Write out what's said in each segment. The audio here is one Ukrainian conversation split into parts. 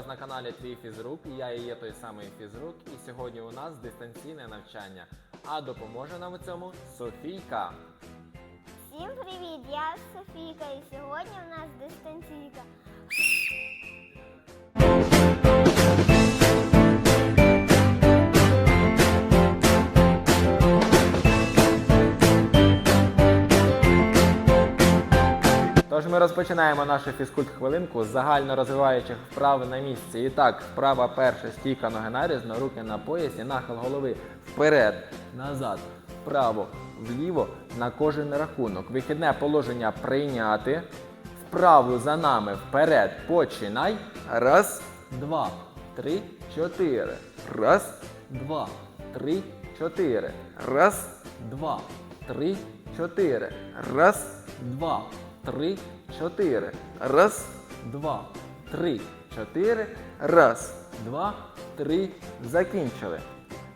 вас на каналі Твій фізрук. Я і є той самий фізрук, і сьогодні у нас дистанційне навчання. А допоможе нам у цьому Софійка. Всім привіт! Я Софійка і сьогодні у нас дистанційка. Ми розпочинаємо нашу фізкульт-хвилинку з загально розвиваючих вправ на місці. І так, вправа перша стійка ноги нарізно, руки на поясі, нахил голови вперед, назад, вправо, вліво на кожен рахунок. Вихідне положення прийняти. Вправу за нами вперед. Починай. Раз, два, три, чотири. Раз, два, три, чотири. Раз, два, три, чотири. Раз, два, три, чотири. Раз, два, три, чотири. Раз, два, три. Закінчили.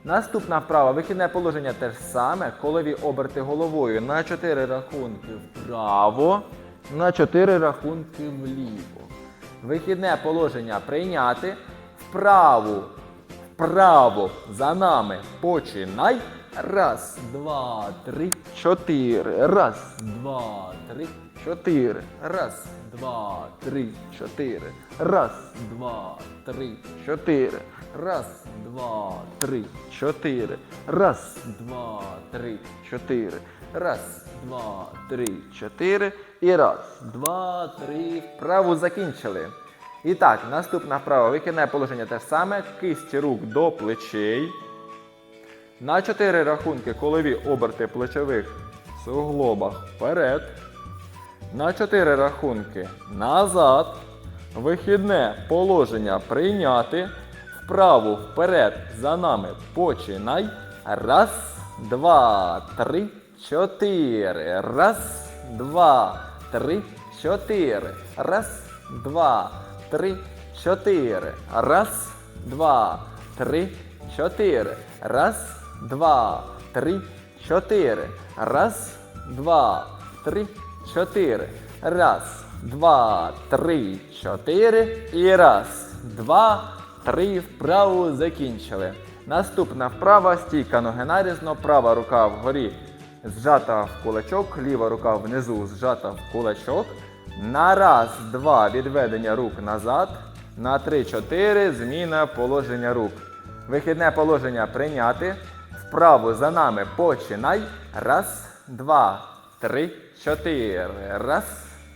Наступна вправа. Вихідне положення те ж саме. Колові оберти головою на 4 рахунки вправо, на 4 рахунки вліво. Вихідне положення прийняти. Вправу, вправо за нами. Починай. Раз, два, три, чотири. Раз, два, три, чотири. Раз, два, три, чотири. Раз, два, три, чотири. Раз, два, три, чотири. Раз, два, три, чотири. Раз, два, три, чотири. І раз, два, три. Вправу закінчили. І так, наступна вправа. Викидне положення те саме. Кисті рук до плечей. На 4 рахунки колові оберти плечових суглобах вперед. На 4 рахунки назад. Вихідне положення прийняти. Вправу вперед за нами починай. Раз, два, три, чотири. Раз, два, три, чотири. Раз, два, три, чотири. Раз, два, три, чотири. Раз, два, три, чотири. Раз, два, три, чотири. Раз, два, три, чотири. І раз, два, три. Вправу закінчили. Наступна вправа стійка ноги нарізно, права рука вгорі зжата в кулачок, ліва рука внизу зжата в кулачок. На раз, два відведення рук назад. На три, чотири зміна положення рук. Вихідне положення прийняти. Вправо за нами починай. Раз, два, три, чотири. Раз,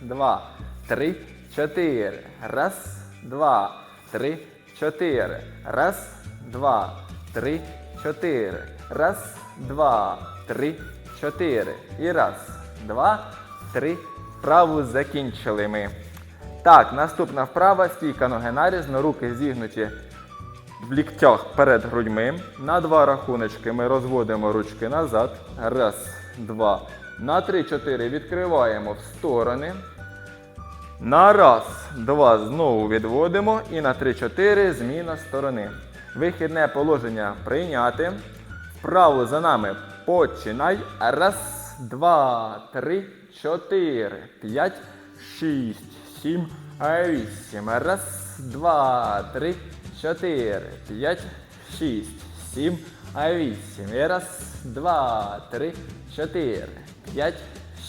два, три, чотири. Раз, два, три, чотири. Раз, два, три, чотири. Раз, два, три, чотири. І раз, два, три. Вправу закінчили ми. Так, наступна вправа. Стійка ноги нарізно, руки зігнуті в ліктях перед грудьми. На два рахуночки ми розводимо ручки назад. Раз, два. На три, чотири відкриваємо в сторони. На раз, два знову відводимо. І на три, чотири зміна сторони. Вихідне положення прийняти. Вправо за нами починай. Раз, два, три, чотири, п'ять, шість, сім, вісім. Раз, два, три, чотири, п'ять, шість, сім, вісім. І раз, два, три, чотири, п'ять,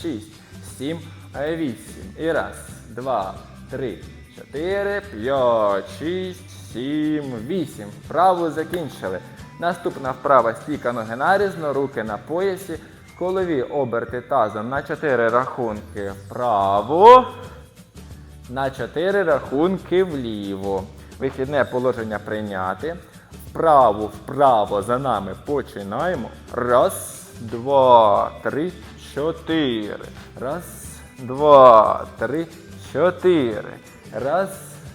шість, сім, вісім. І раз, два, три, чотири, п'ять, шість, сім, вісім. Вправу закінчили. Наступна вправа стійка ноги нарізно, руки на поясі. Колові оберти тазом на 4 рахунки вправо. На 4 рахунки вліво. Вихідне положення прийняти. Вправо, вправо за нами починаємо. Раз, два, три, чотири. Раз, два, три, чотири. Раз,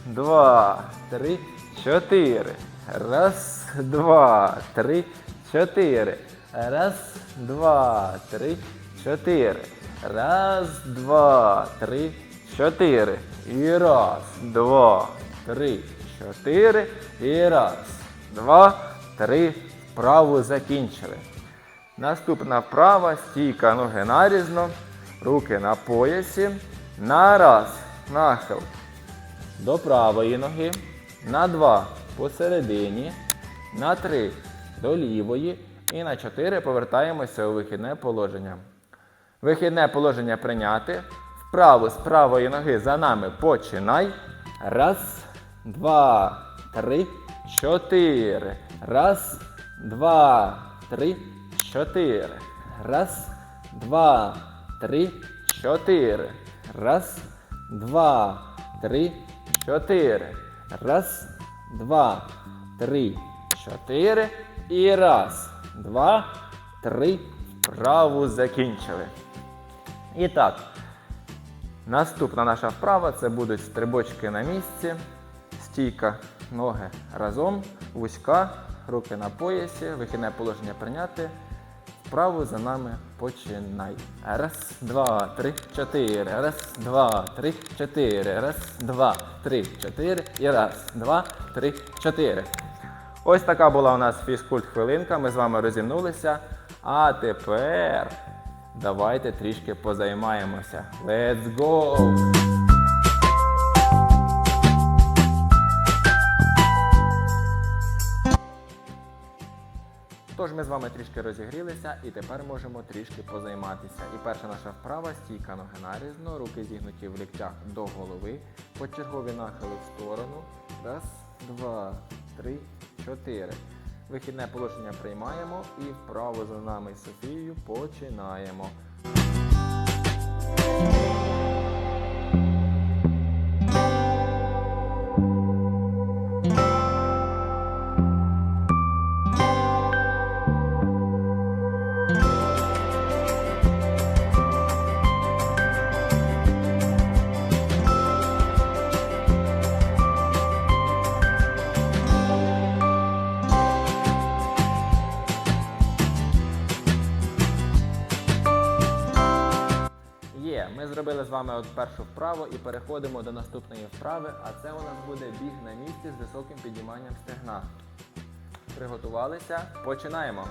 два, три, чотири. Раз, два, три, чотири. Раз, два, три, чотири. Раз, два, три, чотири. І раз, два, три, чотири. І раз, два, три. Вправу закінчили. Наступна вправа, стійка ноги нарізно, руки на поясі. На раз, нахил. До правої ноги. на 2 посередині, на 3 до лівої і на 4 повертаємося у вихідне положення. Вихідне положення прийняти. Вправо з правої ноги за нами починай. Раз, два, три, чотири. Раз, два, три, чотири. Раз, два, три, чотири. Раз, два, три, чотири. Раз, два, три, чотири. І раз, два, три. Вправу закінчили. І так, наступна наша вправа це будуть стрибочки на місці, стійка, ноги разом, вузька, руки на поясі, вихідне положення прийняти. Вправу за нами починай. Раз, два, три, чотири. Раз, два, три, чотири. Раз, два, три, чотири. І раз, два, три, чотири. Ось така була у нас фізкульт хвилинка. Ми з вами розімнулися. А тепер давайте трішки позаймаємося. Let's go! Ми з вами трішки розігрілися і тепер можемо трішки позайматися. І перша наша вправа стійка ноги нарізно, руки зігнуті в ліктях до голови, почергові нахили в сторону. Раз, два, три, чотири. Вихідне положення приймаємо і вправо за нами Софією починаємо. Вами от першу вправу і переходимо до наступної вправи, а це у нас буде біг на місці з високим підніманням стегна. Приготувалися, починаємо.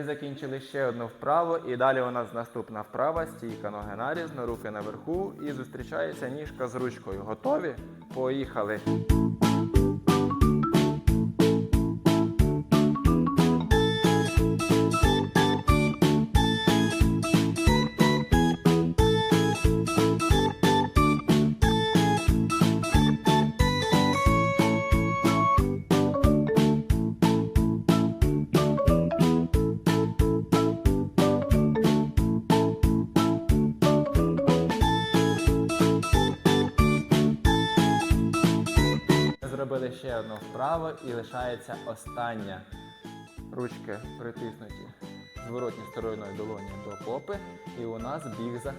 Ми закінчили ще одну вправу, і далі у нас наступна вправа. Стійка ноги нарізно, руки наверху і зустрічається ніжка з ручкою. Готові? Поїхали. Ще одну вправу і лишається остання. Ручки притиснуті зворотньою стороною долоні до попи. І у нас біг за.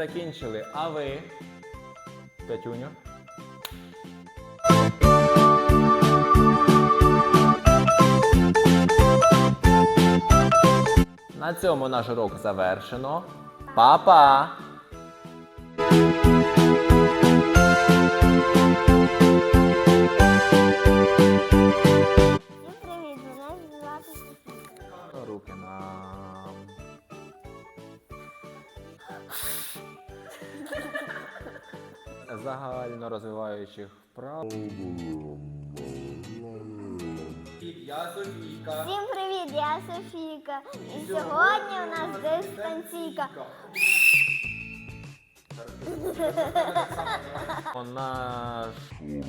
Закінчили. А ви? П'ятюню. На цьому наш урок завершено. Па-па! Загально загальнорозвиваючих вправ. Я Софійка. Всім привіт, я Софійка. І сьогодні у нас дистанційка. Вона ж...